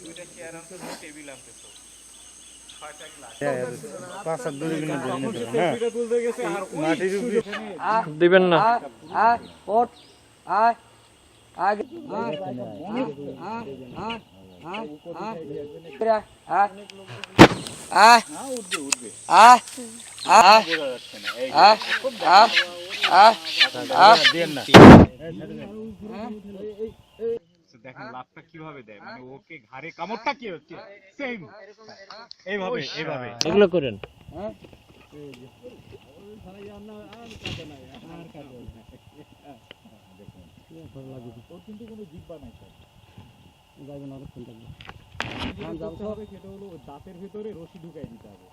দুইটা চেয়ার আনতে টেবিল আনতে দিবেন না দেন না লাভটা কীভাবে দেয়? মানে ওকে ঘাড়ে কামড়টা কি হচ্ছে? সেম এইভাবে এইভাবে এগুলো করেন দাঁতের ভিতরে রশি ঢুকাই দিতে হবে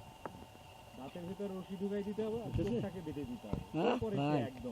দাঁতের ভিতরে রশি ঢুকাই দিতে হবে আর চোখটাকে বেঁধে দিতে হবে তারপরে একদম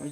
ওই